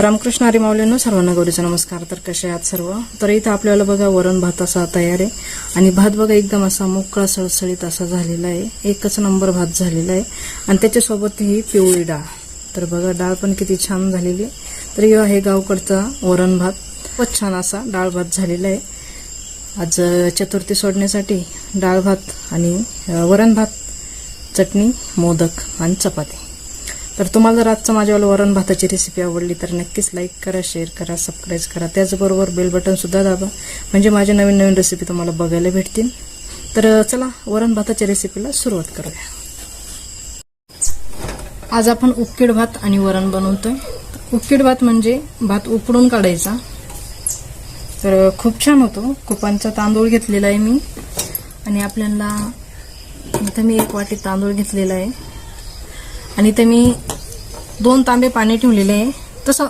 रामकृष्ण हरी माऊलींनो सर्वांना गौरीचा नमस्कार. तर कसे आहात सर्व? तर इथं आपल्याला बघा वरण भात असा तयार आहे. आणि भात बघा एकदम असा मोकळा सळसळीत असा झालेला आहे. एकच नंबर भात झालेला आहे. आणि त्याच्यासोबत ही पिवळी डाळ. तर बघा डाळ पण किती छान झालेली आहे. तर ह्यो आहे गावकडचा वरण भात. खूपच छान असा डाळ भात झालेला आहे. आज चतुर्थी सोडण्यासाठी डाळ भात आणि वरण भात चटणी मोदक आणि चपाती. तर तुम्हाला जर आजचं माझ्यावाला वरण भाताची रेसिपी आवडली तर नक्कीच लाईक करा शेअर करा सबस्क्राईब करा. त्याचबरोबर बेल बटनसुद्धा दाबा. म्हणजे माझ्या नवीन नवीन रेसिपी तुम्हाला बघायला भेटतील. तर चला वरण भाताच्या रेसिपीला सुरुवात करूया. आज आपण उक्कीड भात आणि वरण बनवतोय. उक्कीड भात म्हणजे भात उकडून काढायचा. तर खूप छान होतो. कुपांचा तांदूळ घेतलेला आहे मी. आणि आपल्याला इथं मी एक वाटी तांदूळ घेतलेला आहे. आणि ते मी दोन तांबे पाणी ठेवलेले आहे. तसं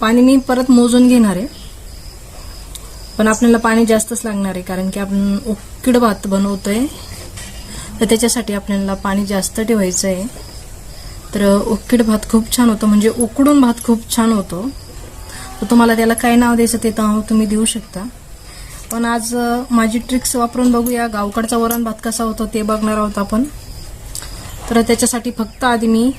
पाणी मी परत मोजून घेणार आहे. पण आपल्याला पाणी जास्तच लागणार आहे कारण की आपण उकीड भात बनवतोय. तर त्याच्यासाठी आपल्याला पाणी जास्त ठेवायचं आहे. तर उकीड भात खूप छान होतो म्हणजे उकडून भात खूप छान होतो. तर तुम्हाला त्याला काय नाव द्यायचं ते नाव तुम्ही देऊ शकता. पण आज माझी ट्रिक्स वापरून बघूया. गावकडचा वरण भात कसा होतो ते बघणार आहोत आपण. तर त्याच्यासाठी फक्त आधी मी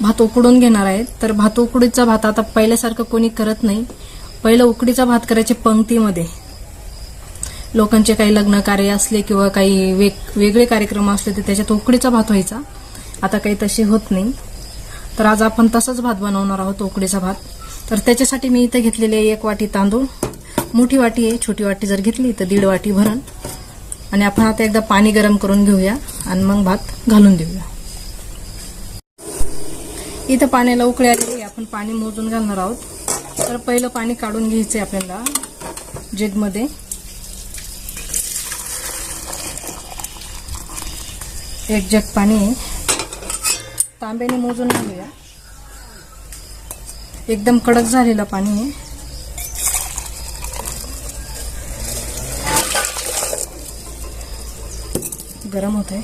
भात उकडून घेणार आहे. तर भात उकडीचा भात आता पहिल्यासारखं कोणी करत नाही. पहिलं उकडीचा भात करायचे पंक्तीमध्ये. लोकांचे काही लग्न कार्य असले किंवा काही वेग वेगळे कार्यक्रम असले तर त्याच्यात उकडीचा भात व्हायचा. आता काही तसे होत नाही. तर आज आपण तसाच भात बनवणार आहोत उकडीचा भात. तर त्याच्यासाठी मी इथे घेतलेले आहे एक वाटी तांदूळ. मोठी वाटी आहे छोटी वाटी जर घेतली तर दीड वाटी भरण. आणि आपण आता एकदा पाणी गरम करून घेऊया आणि मग भात घालून देऊया. इथं पाण्याला उकळी आलेली आपण पाणी मोजून घालणार आहोत. तर पहिलं पाणी काढून घ्यायचंय आपल्याला जगमध्ये. एक जग पाणी तांब्याने मोजून घालूया. एकदम कडक झालेलं पाणी. आहे गरम होत आहे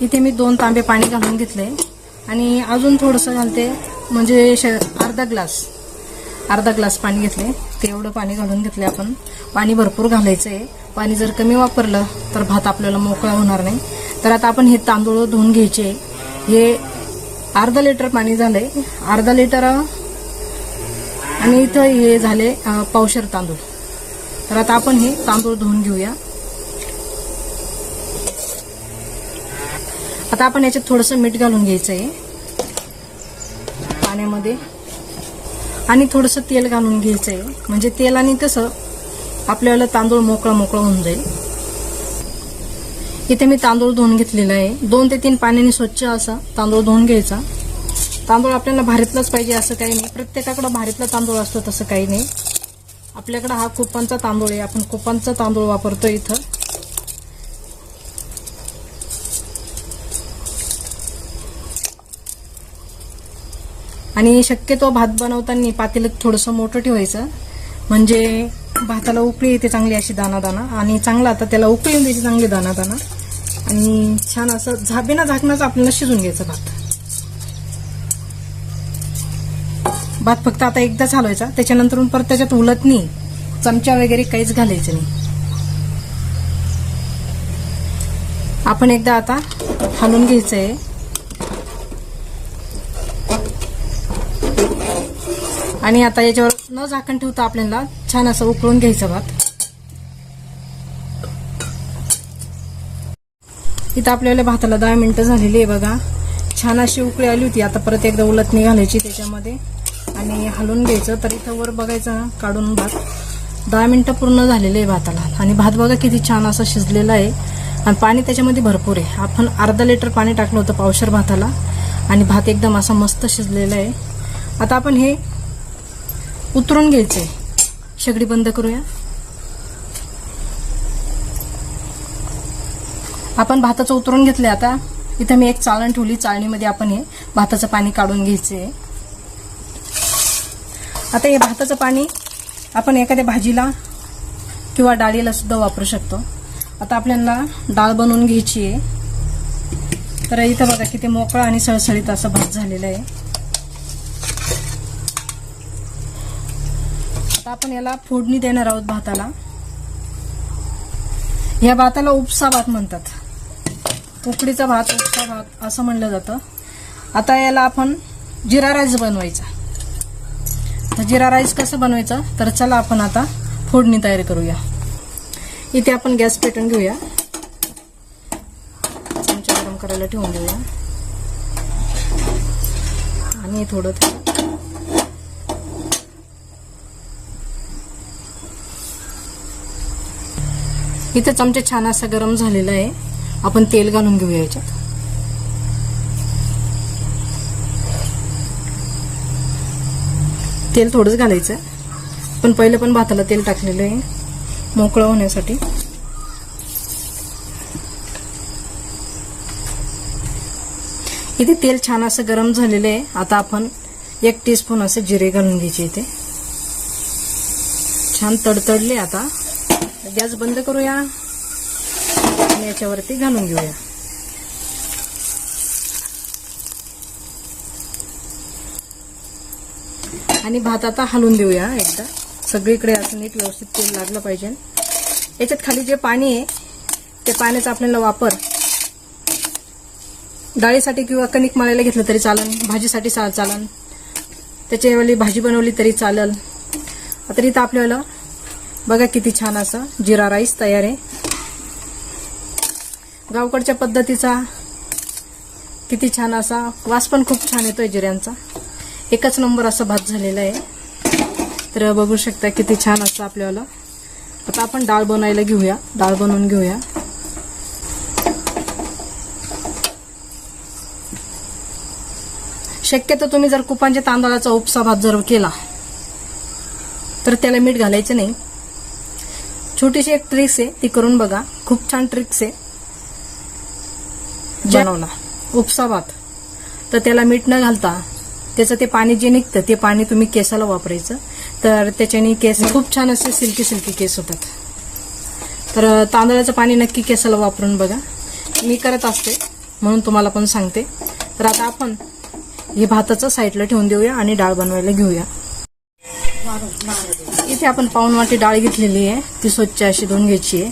इथे मी दोन तांबे पाणी घालून घेतले आणि अजून थोडंसं घालते म्हणजे श- अर्धा ग्लास अर्धा ग्लास पाणी घेतले तेवढं पाणी घालून घेतले आपण. पाणी भरपूर घालायचं आहे पाणी जर कमी वापरलं तर भात आपल्याला मोकळा होणार नाही. तर आता आपण हे तांदूळ धुवून घ्यायचे. हे अर्धा लिटर पाणी झालंय. अर्धा लिटर आणि इथं हे झाले पावशर तांदूळ. तर आता आपण हे तांदूळ धुवून घेऊया. आता आपण याच्यात थोडंसं मीठ घालून घ्यायचं आहे पाण्यामध्ये. आणि थोडंसं तेल घालून घ्यायचं आहे म्हणजे तेलाने कसं आपल्याला तांदूळ मोकळा मोकळा होऊन जाईल. इथे मी तांदूळ धुवून घेतलेला आहे. दोन ते तीन पाण्याने स्वच्छ असा तांदूळ धुवून घ्यायचा. तांदूळ आपल्याला भारीतलाच पाहिजे असं काही नाही. प्रत्येकाकडं भारीतला तांदूळ असतो तसं काही नाही. आपल्याकडं हा कुपांचा तांदूळ आहे. आपण कुपांचा तांदूळ वापरतो इथं. आणि शक्यतो भात बनवताना पातेलं थोडंसं मोठं ठेवायचं. म्हणजे भाताला उकळी येते चांगली अशी दाना दाना आणि चांगला आता त्याला उकळी येऊन द्यायची चांगली दाना दाना आणि छान असं झाबीना झाकणाचं आपल्याला शिजून घ्यायचं भात. भात फक्त आता एकदाच हलवायचा. त्याच्यानंतर परत त्याच्यात उलत नाही चमचा वगैरे काहीच घालायचं नाही. आपण एकदा आता हलवून घ्यायचं आहे आणि आता याच्यावर न झाकण ठेवता आपल्याला छान असं उकळून घ्यायचं भात. इथं आपल्याला भाताला दहा मिनिटं झालेली आहे बघा. छान अशी उकळी आली होती. आता परत एकदा उलटणी घालायची त्याच्यामध्ये. आणि हलवून घ्यायचं. तर इथं वर बघायचं काढून भात. दहा मिनटं पूर्ण झालेले आहे भाताला. आणि भात बघा किती छान असा शिजलेला आहे. आणि पाणी त्याच्यामध्ये भरपूर आहे. आपण अर्धा लिटर पाणी टाकलं होतं पावशर भाताला. आणि भात एकदम असा मस्त शिजलेला आहे. आता आपण हे उतरून घ्यायचं आहे शेगडी बंद करूया. आपण भाताचं उतरून घेतलंय आता. इथं मी एक चाळण ठेवली. चाळणीमध्ये आपण हे भाताचं पाणी काढून घ्यायचे आता हे भाताचं पाणी आपण एखाद्या भाजीला किंवा डाळीला सुद्धा वापरू शकतो. आता आपल्याला डाळ बनवून घ्यायची आहे. तर इथं बघा किती मोकळा आणि सळसळीत असा भात झालेला आहे. आता आपण याला फोडणी देणार आहोत भाताला. या भाताला उपसा भात म्हणतात. उकडीचा भात उपसा भात असं म्हणलं जातं. आता याला आपण जिरा राईस बनवायचा. तर जिरा राईस कसं बनवायचं? तर चला आपण आता फोडणी तयार करूया. इथे आपण गॅस पेटून घेऊया. चमचा गरम करायला ठेवून देऊया. आणि थोडं इथं चमचा छान असा गरम झालेला आहे. आपण तेल घालून घेऊया याच्यात. तेल थोडंच घालायचं पण पहिले पण भाताला तेल टाकलेलं आहे. मोकळं होण्यासाठी. इथे तेल छान असं गरम झालेलं आहे. आता आपण एक टीस्पून असे जिरे घालून घ्यायचे इथे. छान तडतडले आता. गॅस बंद करूया. आणि याच्यावरती घालून घेऊया. आणि भात आता हलवून देऊया एकदा. सगळीकडे असं नीट व्यवस्थित तेल लागलं पाहिजे. याच्यात खाली जे पाणी आहे ते पाण्याचा आपल्याला वापर डाळीसाठी किंवा कणिक मळायला घेतलं तरी चालन भाजीसाठी चा चालन. त्याच्यावेळी भाजी बनवली तरी चालेल. आता इथं आपल्याला बघा किती छान असं जिरा राईस तयार आहे. गावकडच्या पद्धतीचा. किती छान असा वास पण खूप छान येतोय जिऱ्यांचा. एकच नंबर असा भात झालेला आहे. तर बघू शकता किती छान असं आपल्याला. आता आपण डाळ बनवायला घेऊया. डाळ बनवून घेऊया. शक्यतो तुम्ही जर कुपांच्या तांदळाचा उपसा भात जर केला तर त्याला मीठ घालायचं नाही. छोटीशी एक ट्रिक्स आहे ती करून बघा. खूप छान ट्रिक्स आहे. बनवला. उपसा भात तर त्याला मीठ न घालता त्याचं ते पाणी जे निघतं ते पाणी तुम्ही केसाला वापरायचं. तर त्याच्याने केस खूप छान असे सिल्की सिल्की केस होतात. तर तांदळाचं पाणी नक्की केसाला वापरून बघा. मी करत असते म्हणून तुम्हाला पण सांगते. तर आता आपण हे भाताचं साईडला ठेवून देऊया आणि डाळ बनवायला घेऊया. इथे आपण पाऊन वाटी डाळ घेतलेली आहे. ती स्वच्छ अशी धुवून घ्यायची आहे.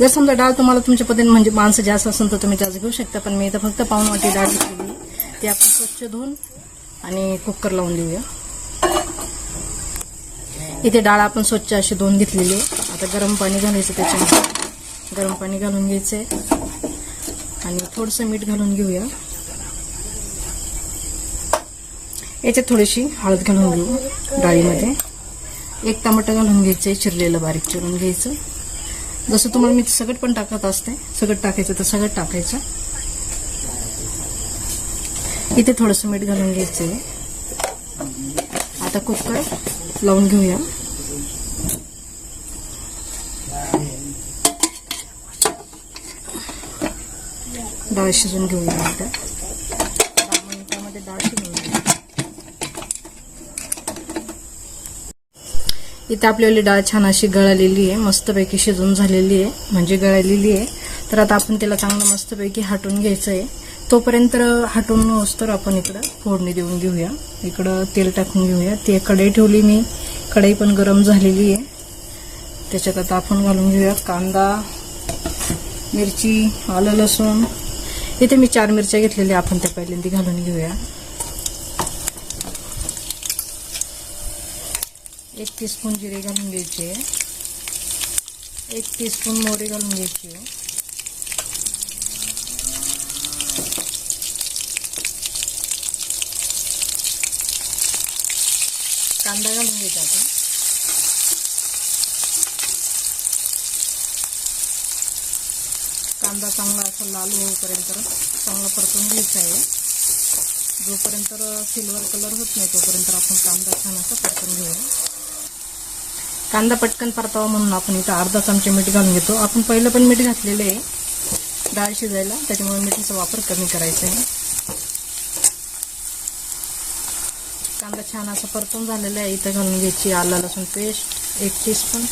जर समजा डाळ तुम्हाला तुमच्या पद्धतीने म्हणजे माणसं जास्त असेल तर तुम्ही जास्त घेऊ शकता पण मी इथं फक्त पाऊन वाटी डाळ घेतलेली ती आपण स्वच्छ धुवून आणि कुकर लावून देऊया. इथे डाळ आपण स्वच्छ अशी धुवून घेतलेली आहे. आता गरम पाणी घालायचं त्याच्यामध्ये. गरम पाणी घालून घ्यायचं आहे आणि थोडंसं मीठ घालून घेऊया. याच्यात थोडीशी हळद घालून घेऊ डाळीमध्ये. एक टमाटर घालून घ्यायचं चिरलेलं बारीक चिरून घ्यायचं. जसं तुम्हाला मी सगळं पण टाकत असते सगळं टाकायचं तर सगट टाकायचं. इथे थोडंसं मीठ घालून घ्यायचं आहे. आता कुकर लावून घेऊया. डाळ शिजून घेऊया आता दहा मिनिटामध्ये डाळ शिजून घेऊया इथे आपल्याला डाळ छान अशी गळालेली आहे मस्तपैकी शिजून झालेली आहे म्हणजे गळालेली आहे. तर आता आपण त्याला चांगलं मस्तपैकी हाटून घ्यायचं आहे तोपर्यंत हाटून तर आपण इकडं फोडणी देऊन घेऊया. इकडं तेल टाकून घेऊया. ते कढई ठेवली मी. कढई पण गरम झालेली आहे. त्याच्यात आता आपण घालून घेऊया कांदा मिरची आलं लसूण. इथे मी चार मिरच्या घेतलेल्या आपण त्या पहिल्यांदा घालून घेऊया. एक टीस्पून जिरे घालून घ्यायचे. एक टीस्पून मोहरी घालून घ्यायची. कांदा घालून घ्यायचा आता. कांदा चांगला असा लाल होईपर्यंत चांगला परतून घ्यायचा आहे. जोपर्यंत सिल्वर कलर होत नाही तोपर्यंत आपण कांदा छान असा परतून घेऊया कांदा पटकन परतावा म्हणून आपण इथं अर्धा चमचे मीठ घालून घेतो. आपण पहिलं पण मीठ घातलेलं आहे. डाळ शिजायला. त्याच्यामुळे मिठाचा वापर कमी करायचा आहे. कांदा छान असा परतून झालेला आहे. इथं घालून घ्यायची आला लसूण पेस्ट एक टीस्पून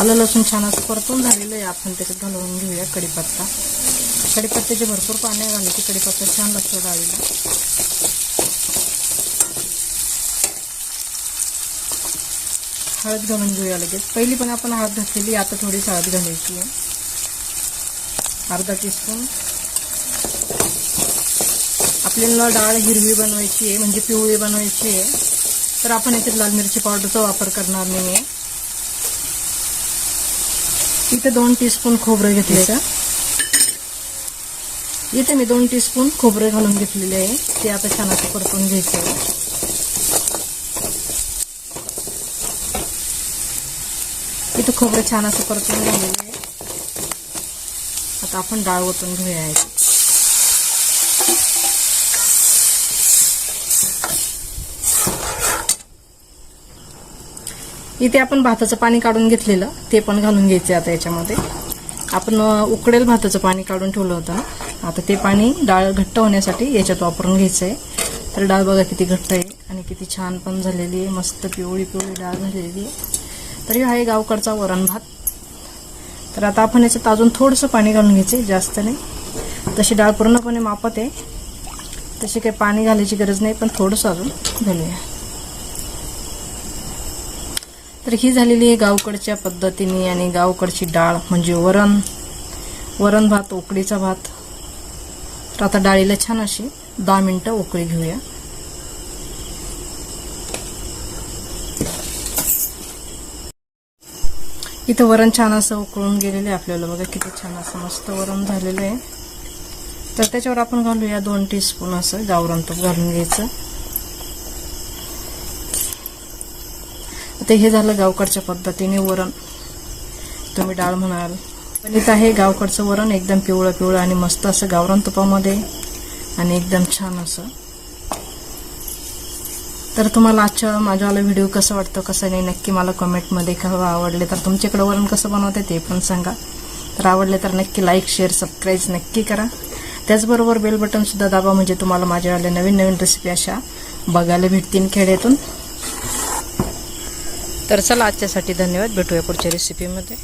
आलं लसूण छान असं परतून झालेलं आहे. आपण त्याच्यात घालून घेऊया कढीपत्ता. कढीपत्त्याचे भरपूर पाणी घालले कडीपत्ता कढीपत्ता छान लागतो डाळीला. हळद घालून घेऊया लगेच. पहिली पण आपण हळद घातलेली, आता थोडीशी हळद घालायची आहे. अर्धा टीस्पून आपल्याला डाळ हिरवी बनवायची आहे, म्हणजे पिवळी बनवायची आहे. तर आपण याच्यात लाल मिरची पावडरचा वापर करणार नाही आहे इथे दोन टीस्पून खोबरं घेतले इथे मी दोन टीस्पून खोबरे घालून घेतलेले आहे. ते आता छान असं परतून घ्यायचं इथं खोबरं छान असं परतून झालेलं आहे. आता आपण डाळ ओतून घेऊया इथे. आपण भाताचं पाणी काढून घेतलेलं ते पण घालून घ्यायचे आता याच्यामध्ये. आपण उकडेल भाताचं पाणी काढून ठेवलं होतं आता ते पाणी डाळ घट्ट होण्यासाठी याच्यात वापरून घ्यायचं आहे. तर डाळ बघा किती घट्ट आहे आणि किती छान पण झालेली आहे मस्त पिवळी पिवळी डाळ झालेली आहे. तर हा आहे गावकडचा वरण भात. तर आता आपण याच्यात अजून थोडंसं पाणी घालून घ्यायचे जास्त नाही. तशी डाळ पूर्णपणे मापत आहे. तशी काही पाणी घालायची गरज नाही पण थोडंसं अजून घालूया. तर ही झालेली आहे गावकडच्या पद्धतीने आणि गावकडची डाळ म्हणजे वरण. वरण भात उकडीचा भात. तर आता डाळीला छान अशी दहा मिनटं उकळी घेऊया. इथं वरण छान असं उकळून गेलेलं आहे आपल्याला. बघा किती छान असं मस्त वरण झालेलं आहे. तर त्याच्यावर आपण घालूया दोन टीस्पून असं गावरण तूप घालून घ्यायचं. आता हे झालं गावकडच्या पद्धतीने वरण. तुम्ही डाळ म्हणाल. पण इथं आहे गावकडचं वरण एकदम पिवळं पिवळं आणि मस्त असं गावरण तुपामध्ये आणि एकदम छान असं. तर तुम्हाला आजच्या माझ्यावाला व्हिडिओ कसं वाटतं कसं नाही नक्की मला कमेंटमध्ये कळवा. आवडले तर तुमच्याकडे वरण कसं बनवते ते पण सांगा. तर आवडले तर नक्की लाईक शेअर सबस्क्राईब नक्की करा. त्याचबरोबर बेल बटनसुद्धा दाबा म्हणजे तुम्हाला माझ्यावाल्या नवीन नवीन रेसिपी अशा बघायला भेटतील खेड्यातून तर चला आजच्यासाठी धन्यवाद. भेटूया पुढच्या रेसिपीमध्ये